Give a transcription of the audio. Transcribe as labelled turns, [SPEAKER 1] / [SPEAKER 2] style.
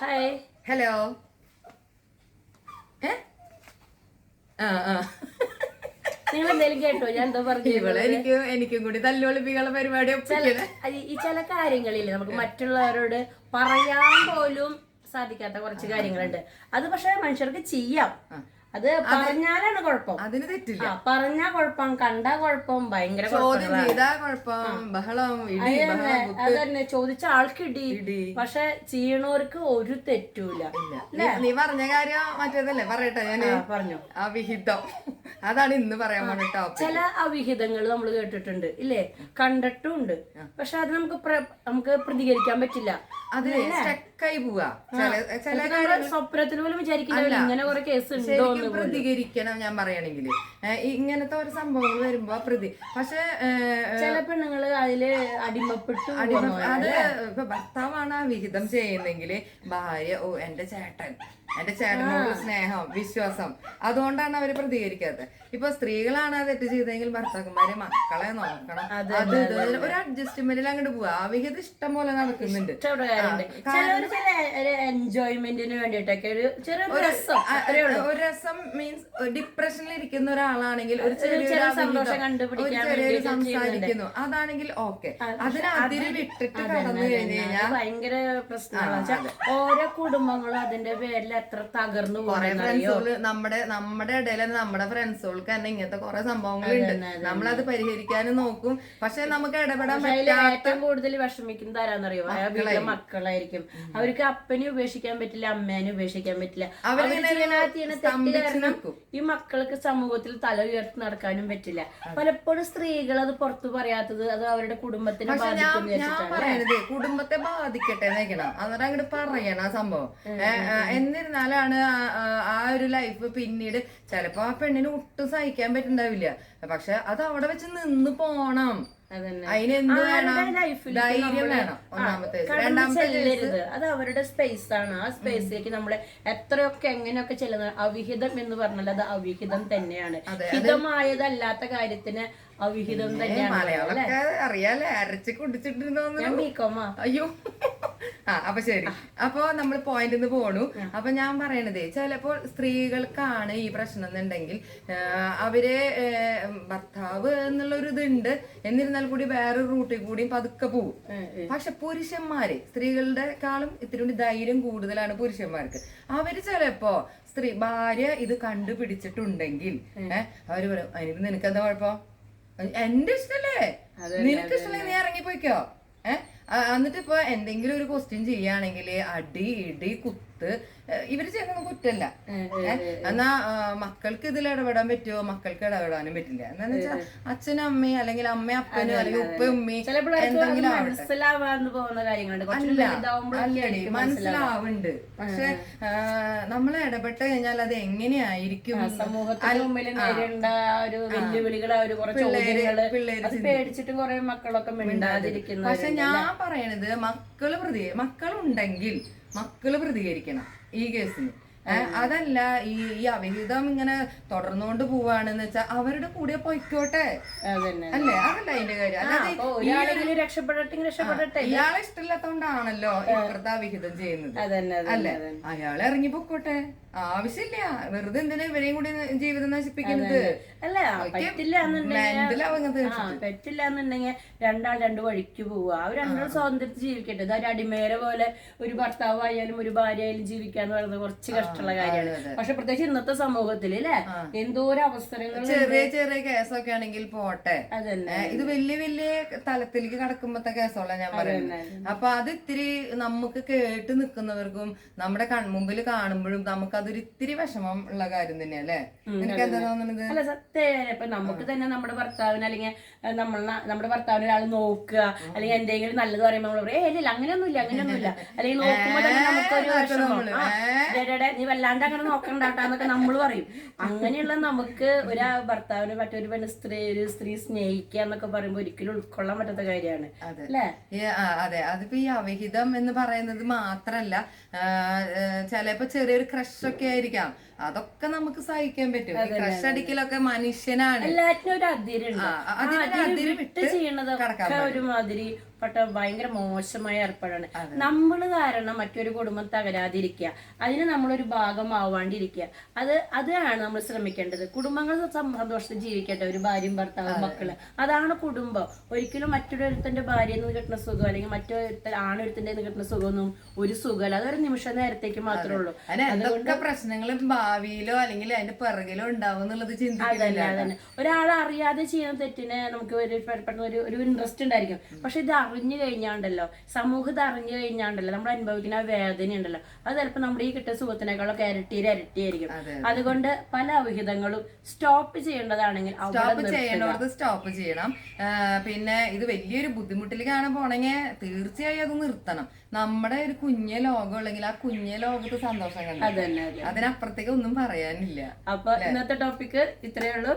[SPEAKER 1] Hi
[SPEAKER 2] hello ഏ? ആ ആ.
[SPEAKER 1] നിങ്ങൾ എന്തെങ്കിലും കേട്ടോ? ഞാൻ എന്തോ പറഞ്ഞു
[SPEAKER 2] ഇവളെ എനിക്ക് എനിക്കും കൂടി തല്ലുകൊളിപ്പിക്കാനുള്ള പരിപാടി
[SPEAKER 1] ഈ ചില കാര്യങ്ങളില്ലേ നമുക്ക് മറ്റുള്ളവരോട് പറയാൻ പോലും സാധിക്കാത്ത കുറച്ച് കാര്യങ്ങളുണ്ട്. അത് പക്ഷെ മനുഷ്യർക്ക് ചെയ്യാം. അത് പറഞ്ഞാലാണ് കുഴപ്പം.
[SPEAKER 2] അതിന് തെറ്റില്ല.
[SPEAKER 1] പറഞ്ഞാ കുഴപ്പം കണ്ടാ കുഴപ്പം ഭയങ്കര
[SPEAKER 2] ചോദ്യം ചെയ്താ കുഴപ്പം ബഹളം ഇടി ബഹളം
[SPEAKER 1] അത് ചോദിച്ച ആൾക്ക് ഇടി. പക്ഷെ ചെയ്യണവർക്ക് ഒരു തെറ്റൂല.
[SPEAKER 2] നീ- പറഞ്ഞ കാര്യം മറ്റേതല്ലേ? പറയട്ടെ
[SPEAKER 1] ഞാൻ പറഞ്ഞു.
[SPEAKER 2] അവിഹിതം. അതാണ് ഇന്ന് പറയാൻ ടോപ്പിക്
[SPEAKER 1] ചില അവിഹിതങ്ങൾ നമ്മൾ കേട്ടിട്ടുണ്ട് ഇല്ലേ? കണ്ടിട്ടുണ്ട്. പക്ഷെ അത് നമുക്ക് നമുക്ക് പ്രതികരിക്കാൻ പറ്റില്ല.
[SPEAKER 2] അത് സ്റ്റക്കായി പോവാ. ചില
[SPEAKER 1] സ്വപ്നത്തിൽ പോലും വിചാരിക്കില്ല. ഇങ്ങനെ കുറെ കേസ് ഉണ്ടോ
[SPEAKER 2] ശരിക്കും പ്രതികരിക്കണം ഞാൻ പറയണെങ്കിൽ ഇങ്ങനത്തെ ഒരു സംഭവങ്ങൾ വരുമ്പോ പ്രതി പക്ഷെ
[SPEAKER 1] ചില പെണ്ണുങ്ങൾ അതിൽ അടിമപ്പെട്ടു
[SPEAKER 2] അടിമ- അത് ഇപ്പൊ ഭർത്താവാണ് ആ വിഹിതം ചെയ്യുന്നെങ്കിൽ ഭാര്യ ഓ എന്റെ ചേട്ടൻ. എന്റെ ചേട്ടനോട് സ്നേഹം വിശ്വാസം. അതുകൊണ്ടാണ് അവർ പ്രതികരിക്കാത്തത് ഇപ്പൊ സ്ത്രീകളാണ് അത് തെറ്റ് ചെയ്തെങ്കിൽ ഭർത്താക്കന്മാരെ മക്കളെ നോക്കണം. അത് ഒരു അഡ്ജസ്റ്റ്മെന്റിൽ അങ്ങോട്ട് പോവാ. ആ വിഹിതം ഇഷ്ടം പോലെ നടക്കുന്നുണ്ട്.
[SPEAKER 1] എൻജോയ്മെന്റിന് ഒരു രസം
[SPEAKER 2] മീൻസ് ഡിപ്രഷനിൽ ഇരിക്കുന്ന ഒരാളാണെങ്കിൽ ഒരു
[SPEAKER 1] ചെറിയ
[SPEAKER 2] സംസാരിക്കുന്നു. അതാണെങ്കിൽ ഓക്കെ. അതിന് അതിര് വിട്ടിട്ട് കടന്നു കഴിഞ്ഞു കഴിഞ്ഞാൽ
[SPEAKER 1] ഭയങ്കര പ്രശ്നമാണ്. ഓരോ കുടുംബങ്ങളും അതിന്റെ പേരിൽ എത്ര തകർന്നു
[SPEAKER 2] നമ്മുടെ നമ്മുടെ ഇടയിൽ തന്നെ നമ്മുടെ ഫ്രണ്ട്സുകൾക്ക് തന്നെ ഇങ്ങനത്തെ കുറെ സംഭവങ്ങളുണ്ട് നമ്മളത് പരിഹരിക്കാനും നോക്കും. പക്ഷെ നമുക്ക് ഇടപെടാൻ
[SPEAKER 1] ഏറ്റവും കൂടുതൽ വിഷമിക്കുന്നത് ആരാന്നറിയോ വീട്ടിലെ മക്കളായിരിക്കും. അവർക്ക് അപ്പനെ ഉപേക്ഷിക്കാൻ പറ്റില്ല അമ്മേനെ ഉപേക്ഷിക്കാൻ പറ്റില്ല. ഈ മക്കൾക്ക് സമൂഹത്തിൽ തല ഉയർത്തി നടക്കാനും പറ്റില്ല. പലപ്പോഴും സ്ത്രീകൾ അത് പുറത്തു പറയാത്തത് അത് അവരുടെ കുടുംബത്തിനെ ബാധിക്കും
[SPEAKER 2] കുടുംബത്തെ ബാധിക്കട്ടെ എന്നേക്കണം എന്നിട്ട് അങ്ങോട്ട് പറയണം ആ സംഭവം. ഏ, ആ, എന്നിരുന്നാലാണ് ആ- ഒരു ലൈഫ് പിന്നീട് ചിലപ്പോ ആ പെണ്ണിന് ഒട്ടും സഹിക്കാൻ പറ്റുണ്ടാവില്ല. പക്ഷെ അത് അവിടെ വെച്ച് നിന്ന് പോണം. അതിനെന്ത് വേണം? ധൈര്യം വേണം. ഒന്നാമത്തെ
[SPEAKER 1] ചെല്ലരുത്. അത് അവരുടെ സ്പേസ് ആണ്. ആ സ്പേസിലേക്ക് നമ്മളെ എത്രയൊക്കെ എങ്ങനെയൊക്കെ ചെല്ലുന്നത് അവിഹിതം എന്ന് പറഞ്ഞാൽ അത് അവിഹിതം തന്നെയാണ്. ഹിതമായതല്ലാത്ത കാര്യത്തിന് അവിഹിതം തന്നെയാണ്
[SPEAKER 2] അറിയാലേ. അരച്ച്
[SPEAKER 1] കുടിച്ചിട്ടിരുന്നോ
[SPEAKER 2] അയ്യോ. ആ അപ്പൊ ശരി. അപ്പൊ നമ്മൾ പോയിന്റ് പോണു. അപ്പൊ ഞാൻ പറയണത് ചിലപ്പോൾ സ്ത്രീകൾക്കാണ് ഈ പ്രശ്നം എന്നുണ്ടെങ്കിൽ അവരെ ഭർത്താവ് എന്നുള്ള ഒരു ഇതുണ്ട് എന്നിരുന്നാൽ കൂടി വേറെ റൂട്ടിൽ കൂടി പതുക്കെ പോകും പക്ഷെ പുരുഷന്മാര് സ്ത്രീകളുടെ കാളും ഇത്തിരി കൂടി ധൈര്യം കൂടുതലാണ് പുരുഷന്മാർക്ക്. അവർ ചിലപ്പോ സ്ത്രീ ഭാര്യ ഇത് കണ്ടുപിടിച്ചിട്ടുണ്ടെങ്കിൽ ഏഹ് അവർ പറയും അതിന് നിനക്ക് എന്താ കുഴപ്പം? എന്റെ ഇഷ്ടല്ലേ? നിനക്ക് ഇഷ്ടമല്ലേ നീ ഇറങ്ങിപ്പോയിക്കോ? ഏഹ് എന്നിട്ട് ഇപ്പൊ എന്തെങ്കിലും ഒരു ക്വസ്റ്റ്യൻ ചെയ്യുകയാണെങ്കിൽ അടി ഇടി കുത്ത് ഏ, ഇവർ ചെയ്യുന്ന കുറ്റല്ല. എന്നാ മക്കൾക്ക് ഇതിൽ ഇടപെടാൻ പറ്റുമോ മക്കൾക്ക് ഇടപെടാനും പറ്റില്ല. എന്താന്ന് വെച്ചാൽ അച്ഛനും അമ്മയും അല്ലെങ്കിൽ അമ്മ അപ്പനും അല്ലെങ്കിൽ ഉപ്പ ഉമ്മയും എന്തെങ്കിലും അല്ലടി മനസ്സിലാവുന്നുണ്ട് പക്ഷെ നമ്മൾ ഇടപെട്ട് കഴിഞ്ഞാൽ അത് എങ്ങനെയായിരിക്കും?
[SPEAKER 1] കുറെ മക്കളൊക്കെ
[SPEAKER 2] പക്ഷെ ഞാൻ പറയണത് മക്കൾ പ്രതി മക്കളുണ്ടെങ്കിൽ മക്കൾ പ്രതികരിക്കണം ഈ കേസിന്. അതല്ല ഈ ഈ അവിഹിതം ഇങ്ങനെ തുടർന്നുകൊണ്ട് പോവാണെന്ന് വെച്ചാൽ അവരുടെ കൂടെ പൊയ്ക്കോട്ടെ. അല്ലേ? അതല്ല അതിന്റെ കാര്യം. അല്ലാതെ
[SPEAKER 1] രക്ഷപ്പെടട്ടെങ്കിൽ രക്ഷപ്പെടട്ടെ
[SPEAKER 2] ഇയാളെ ഇഷ്ടമില്ലാത്തോണ്ടാണല്ലോ ഇപ്പുറത്തെ അവിഹിതം ചെയ്യുന്നത്. അല്ലെ?
[SPEAKER 1] അയാളെ
[SPEAKER 2] അയാൾ ഇറങ്ങി പൊക്കോട്ടെ. ആവശ്യമില്ല. വെറുതെ എന്തിനാ ഇവരെയും കൂടി ജീവിതം നശിപ്പിക്കുന്നത്?
[SPEAKER 1] അല്ല പറ്റില്ല എന്നുണ്ടെങ്കിൽ പറ്റില്ല രണ്ടാൾ രണ്ട് വഴിക്ക് പോവുക. അവർ രണ്ടാൾ സ്വാതന്ത്ര്യത്തിൽ ജീവിക്കട്ടെ. ഇത് അടിമേരെ പോലെ ഒരു ഭർത്താവായാലും ഒരു ഭാര്യ ആയാലും ജീവിക്കാന്ന് പറയുന്നത് കുറച്ച് കഷ്ടമുള്ള കാര്യമാണ്. പക്ഷെ പ്രത്യേകിച്ച് ഇന്നത്തെ സമൂഹത്തിൽ അല്ലേ എന്തോരം അവസരങ്ങൾ
[SPEAKER 2] ചെറിയ ചെറിയ കേസൊക്കെ ആണെങ്കിൽ പോട്ടെ.
[SPEAKER 1] അതന്നെ
[SPEAKER 2] ഇത് വലിയ വലിയ തലത്തിലേക്ക് കടക്കുമ്പോഴത്തെ കേസുള്ള ഞാൻ പറയുന്നത് അപ്പൊ അത് ഇത്തിരി നമുക്ക് കേട്ട് നിൽക്കുന്നവർക്കും നമ്മുടെ കൺമുമ്പിൽ കാണുമ്പോഴും നമുക്ക് അതൊരു ഇത്തിരി വിഷമം ഉള്ള കാര്യം തന്നെ തന്നെയല്ലേ എനിക്ക് എന്താ തോന്നുന്നത്
[SPEAKER 1] അല്ല സത്യം ഇപ്പൊ നമുക്ക് തന്നെ നമ്മുടെ ഭർത്താവിന് അല്ലെങ്കിൽ നമ്മൾ നമ്മുടെ ഭർത്താവിന് ഒരാൾ നോക്കുക അല്ലെങ്കിൽ എന്തെങ്കിലും നല്ലത് പറയുമ്പോൾ നമ്മൾ പറയും ഏ ഇല്ല അങ്ങനെയൊന്നുമില്ല അങ്ങനെയൊന്നുമില്ല. അല്ലെങ്കിൽ നോക്കുമ്പോൾ തന്നെ നമുക്കൊരു വിഷമം. നീ വല്ലാണ്ട് അങ്ങനെ നോക്കണ്ടാട്ടാന്നൊക്കെ നമ്മൾ പറയും. അങ്ങനെയുള്ള നമുക്ക് ഒരു ഭർത്താവിന് മറ്റൊരു പെണ്ണ് സ്ത്രീ ഒരു സ്ത്രീ സ്നേഹിക്കുക എന്നൊക്കെ പറയുമ്പോൾ ഒരിക്കലും ഉൾക്കൊള്ളാൻ പറ്റാത്ത കാര്യമാണ്.
[SPEAKER 2] അതെ.
[SPEAKER 1] അല്ലേ?
[SPEAKER 2] അതെ. അതിപ്പോ ഈ അവഹിതം എന്ന് പറയുന്നത് മാത്രല്ല ചിലപ്പോ ചെറിയൊരു ക്രഷൊക്കെ ആയിരിക്കാം. അതൊക്കെ നമുക്ക് സഹിക്കാൻ പറ്റും. ക്രഷ് അടിക്കലൊക്കെ മനുഷ്യനാണ്.
[SPEAKER 1] എല്ലാറ്റിനും ഒരു അതിരുണ്ട്. വിട്ട്
[SPEAKER 2] വിട്ട്
[SPEAKER 1] ഒരുമാതിരി പെട്ട ഭയങ്കര മോശമായ ഏർപ്പാടാണ്. നമ്മൾ കാരണം മറ്റൊരു കുടുംബം തകരാതിരിക്കുക. അതിന് നമ്മളൊരു ഭാഗമാവാണ്ടിരിക്കുക. അത് അതാണ് നമ്മൾ ശ്രമിക്കേണ്ടത്. കുടുംബങ്ങൾ സന്തോഷത്തിൽ ജീവിക്കട്ടെ ഒരു ഭാര്യയും ഭർത്താവും മക്കൾ. അതാണ് കുടുംബം. ഒരിക്കലും മറ്റൊരുത്തന്റെ ഭാര്യയിൽ നിന്ന് കിട്ടുന്ന സുഖം അല്ലെങ്കിൽ മറ്റൊരുത്ത ആണൊരുത്തിന്റെ കിട്ടുന്ന സുഖമൊന്നും ഒരു സുഖമല്ല. അതൊരു നിമിഷ നേരത്തേക്ക് മാത്രമേ ഉള്ളൂ.
[SPEAKER 2] എന്തൊക്കെ പ്രശ്നങ്ങളും ഭാവിയിലോ അല്ലെങ്കിൽ അതിന്റെ പിറകിലോ ഉണ്ടാവും എന്നുള്ളത് ചിന്തിക്കുന്നില്ല.
[SPEAKER 1] ഒരാൾ അറിയാതെ ചെയ്യുന്ന തെറ്റിന് നമുക്ക് ഒരു പെട്ടെന്ന് ഒരു ഒരു ഇൻട്രസ്റ്റ് ഉണ്ടായിരിക്കും. പക്ഷെ ഇത് അറിഞ്ഞു കഴിഞ്ഞാണ്ടല്ലോ. സമൂഹത്തെ അറിഞ്ഞു കഴിഞ്ഞാണ്ടല്ലോ നമ്മൾ അനുഭവിക്കുന്ന ആ വേദന ഉണ്ടല്ലോ. അത് ചിലപ്പോൾ നമ്മുടെ ഈ കിട്ടിയ സുഖത്തിനേക്കാളൊക്കെ ഇരട്ടിയിൽ ഇരട്ടിയായിരിക്കും.
[SPEAKER 2] അതെ.
[SPEAKER 1] അതുകൊണ്ട് പല അവിഹിതങ്ങളും സ്റ്റോപ്പ് ചെയ്യേണ്ടതാണെങ്കിൽ
[SPEAKER 2] സ്റ്റോപ്പ് ചെയ്യേണ്ടത് സ്റ്റോപ്പ് ചെയ്യണം. പിന്നെ ഇത് വലിയൊരു ബുദ്ധിമുട്ടിലേക്കാണ് പോണെങ്കിൽ തീർച്ചയായും അത് നിർത്തണം. നമ്മുടെ ഒരു കുഞ്ഞ ലോകം ഉള്ളെങ്കിൽ ആ കുഞ്ഞ ലോകത്ത് സന്തോഷം കണ്ടു. അതിനപ്പുറത്തേക്ക് ഒന്നും പറയാനില്ല.
[SPEAKER 1] അപ്പൊ ഇന്നത്തെ ടോപ്പിക് ഇത്രയേ ഉള്ളൂ.